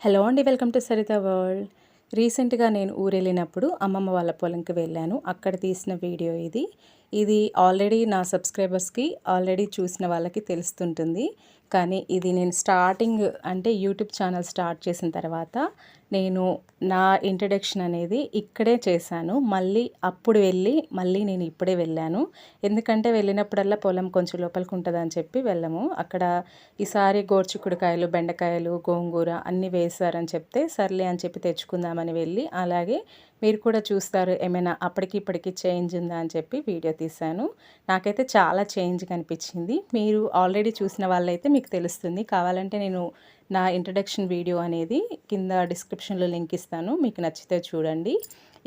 Hello అండి welcome to Saritha world. రీసెంట్గా నేను ఊరెళ్ళినప్పుడు అమ్మమ్మ వాళ్ళ పొలంకి వెళ్ళాను. అక్కడ తీసిన వీడియో ఇది. ఇది ఆల్రెడీ నా సబ్స్క్రైబర్స్కి ఆల్రెడీ చూసిన వాళ్ళకి తెలుస్తుంటుంది. కానీ ఇది నేను స్టార్టింగ్ అంటే యూట్యూబ్ ఛానల్ స్టార్ట్ చేసిన తర్వాత నేను నా ఇంట్రడక్షన్ అనేది ఇక్కడే చేశాను. మళ్ళీ అప్పుడు వెళ్ళి మళ్ళీ నేను ఇప్పుడే వెళ్ళాను. ఎందుకంటే వెళ్ళినప్పుడల్లా పొలం కొంచెం లోపలికి ఉంటుందని చెప్పి వెళ్ళము. అక్కడ ఈసారి గోర్చిక్కుడుకాయలు బెండకాయలు గోంగూర అన్నీ వేశారని చెప్తే సర్లే అని చెప్పి తెచ్చుకుందామని వెళ్ళి అలాగే మీరు కూడా చూస్తారు ఏమైనా అప్పటికి ఇప్పటికి చేంజ్ ఉందా అని చెప్పి వీడియో తీశాను. నాకైతే చాలా చేంజ్ కనిపించింది మీరు ఆల్రెడీ చూసిన వాళ్ళైతే మీకు తెలుస్తుంది. కావాలంటే నేను నా ఇంట్రడక్షన్ వీడియో అనేది కింద డిస్క్రిప్షన్లో లింక్ ఇస్తాను. మీకు నచ్చితే చూడండి.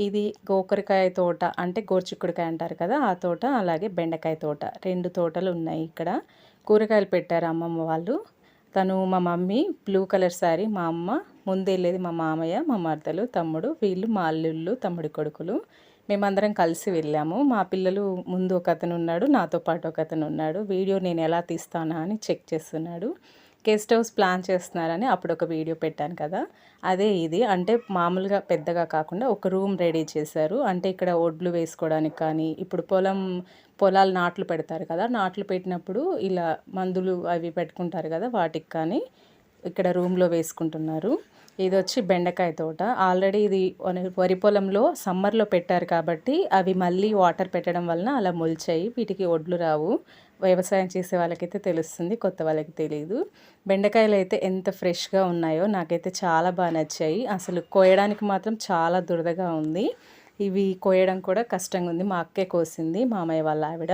ఇది గోకరకాయ తోట అంటే గోర్చిక్కుడికాయ అంటారు కదా ఆ తోట అలాగే బెండకాయ తోట. రెండు తోటలు ఉన్నాయి ఇక్కడ. కూరగాయలు పెట్టారు అమ్మమ్మ వాళ్ళు. తను మా మమ్మీ బ్లూ కలర్ శారీ మా అమ్మ ముందు వెళ్ళేది మా మామయ్య మా మరదలు తమ్ముడు వీళ్ళు మా అల్లుళ్ళు తమ్ముడి కొడుకులు. మేమందరం కలిసి వెళ్ళాము. మా పిల్లలు ముందు ఒక అతను ఉన్నాడు నాతో పాటు ఒక అతను ఉన్నాడు వీడియో నేను ఎలా తీస్తానా అని చెక్ చేస్తున్నాడు. గెస్ట్ హౌస్ ప్లాన్ చేస్తున్నారని అప్పుడు ఒక వీడియో పెట్టాను కదా. అదే ఇది. అంటే మామూలుగా పెద్దగా కాకుండా ఒక రూమ్ రెడీ చేశారు. అంటే ఇక్కడ ఒడ్లు వేసుకోవడానికి కానీ ఇప్పుడు పొలం పొలాలు నాట్లు పెడతారు కదా. నాట్లు పెట్టినప్పుడు ఇలా మందులు అవి పెట్టుకుంటారు కదా వాటికి కానీ ఇక్కడ రూమ్లో వేసుకుంటున్నారు. ఇది వచ్చి బెండకాయ తోట. ఆల్రెడీ ఇది వరి పొలంలో సమ్మర్లో పెట్టారు కాబట్టి అవి మళ్ళీ వాటర్ పెట్టడం వలన అలా మొలిచాయి. వీటికి ఒడ్లు రావు. వ్యవసాయం చేసే వాళ్ళకైతే తెలుస్తుంది కొత్త వాళ్ళకి తెలియదు బెండకాయలు అయితే ఎంత ఫ్రెష్గా ఉన్నాయో నాకైతే చాలా బాగా నచ్చాయి. అసలు కోయడానికి మాత్రం చాలా దురదగా ఉంది. ఇవి కోయడం కూడా కష్టంగా ఉంది మా అక్కే కోసింది మామయ్య వాళ్ళ ఆవిడ.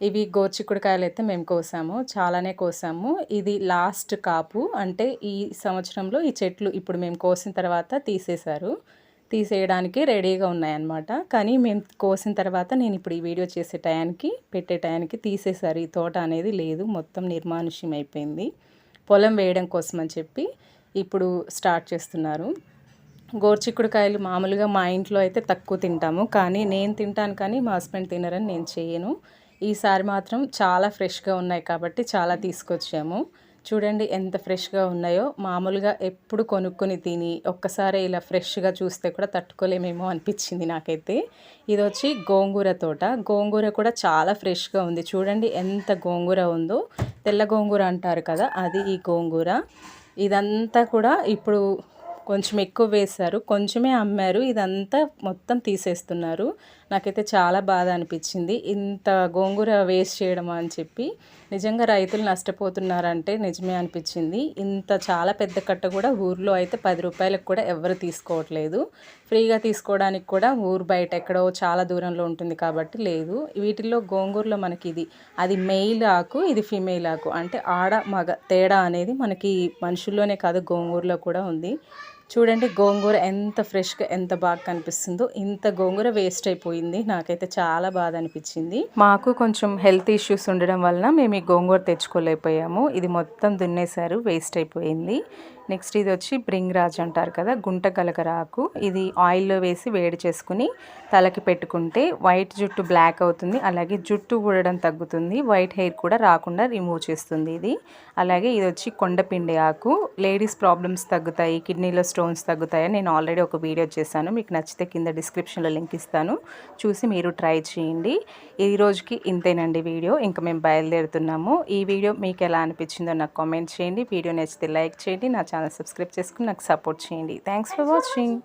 ఇవి గోర్చిక్కుడుకాయలు అయితే మేము కోసాము. చాలానే కోసాము. ఇది లాస్ట్ కాపు. అంటే ఈ సంవత్సరంలో ఈ చెట్లు ఇప్పుడు మేము కోసిన తర్వాత తీసేశారు. తీసేయడానికి రెడీగా ఉన్నాయన్నమాట. కానీ మేము కోసిన తర్వాత నేను ఇప్పుడు ఈ వీడియో చేసే టయానికి పెట్టే టయానికి తీసేశారు. ఈ తోట అనేది లేదు. మొత్తం నిర్మానుష్యం అయిపోయింది. పొలం వేయడం కోసం అని చెప్పి ఇప్పుడు స్టార్ట్ చేస్తున్నారు. గోర్చిక్కుడుకాయలు మామూలుగా మా ఇంట్లో అయితే తక్కువ తింటాము. కానీ నేను తింటాను కానీ మా హస్బెండ్ తినరని నేను చేయను. ఈసారి మాత్రం చాలా ఫ్రెష్గా ఉన్నాయి కాబట్టి చాలా తీసుకొచ్చాము. చూడండి ఎంత ఫ్రెష్గా ఉన్నాయో. మామూలుగా ఎప్పుడు కొనుక్కొని తిని ఒక్కసారి ఇలా ఫ్రెష్గా చూస్తే కూడా తట్టుకోలేమేమో అనిపించింది నాకైతే. ఇది వచ్చి గోంగూర తోట. గోంగూర కూడా చాలా ఫ్రెష్గా ఉంది. చూడండి ఎంత గోంగూర ఉందో. తెల్ల గోంగూర అంటారు కదా అది ఈ గోంగూర. ఇదంతా కూడా ఇప్పుడు కొంచెం ఎక్కువ వేశారు. కొంచెమే అమ్మారు. ఇదంతా మొత్తం తీసేస్తున్నారు. నాకైతే చాలా బాధ అనిపించింది. ఇంత గోంగూర వేస్ట్ చేయడం అని చెప్పి నిజంగా రైతులు నష్టపోతున్నారంటే నిజమే అనిపించింది. ఇంత చాలా పెద్ద కట్ట కూడా ఊర్లో అయితే పది రూపాయలకు కూడా ఎవరు తీసుకోవట్లేదు. ఫ్రీగా తీసుకోవడానికి కూడా ఊరు బయట ఎక్కడో చాలా దూరంలో ఉంటుంది కాబట్టి లేదు. వీటిల్లో గోంగూరలో మనకి ఇది అది మెయిల్ ఆకు ఇది ఫిమేల్ ఆకు. అంటే ఆడ మగ తేడా అనేది మనకి మనుషుల్లోనే కాదు గోంగూరలో కూడా ఉంది. చూడండి గోంగూర ఎంత ఫ్రెష్గా ఎంత బాగా కనిపిస్తుందో. ఇంత గోంగూర వేస్ట్ అయిపోయింది. నాకైతే చాలా బాధ అనిపించింది. మాకు కొంచెం హెల్త్ ఇష్యూస్ ఉండడం వలన మేము ఈ గోంగూర తెచ్చుకోలేకపోయాము. ఇది మొత్తం దున్నేశారు వేస్ట్ అయిపోయింది. నెక్స్ట్ ఇది వచ్చి బ్రింగ్ రాజ్ అంటారు కదా గుంట గలకరాకు ఇది ఆయిల్లో వేసి వేడి చేసుకుని తలకి పెట్టుకుంటే వైట్ జుట్టు బ్లాక్ అవుతుంది అలాగే జుట్టు ఊడడం తగ్గుతుంది వైట్ హెయిర్ కూడా రాకుండా రిమూవ్ చేస్తుంది ఇది. అలాగే ఇది వచ్చి కొండపిండి ఆకు. లేడీస్ ప్రాబ్లమ్స్ తగ్గుతాయి కిడ్నీలో స్టోన్స్ తగ్గుతాయని నేను ఆల్రెడీ ఒక వీడియో చేశాను మీకు నచ్చితే కింద డిస్క్రిప్షన్లో లింక్ ఇస్తాను. చూసి మీరు ట్రై చేయండి. ఈ రోజుకి ఇంతేనండి వీడియో ఇంకా మేము బయలుదేరుతున్నాము. ఈ వీడియో మీకు ఎలా అనిపించిందో నాకు కామెంట్ చేయండి. వీడియో నచ్చితే లైక్ చేయండి నా ఛానల్ సబ్స్క్రైబ్ చేసుకుని నాకు సపోర్ట్ చేయండి. Thanks for watching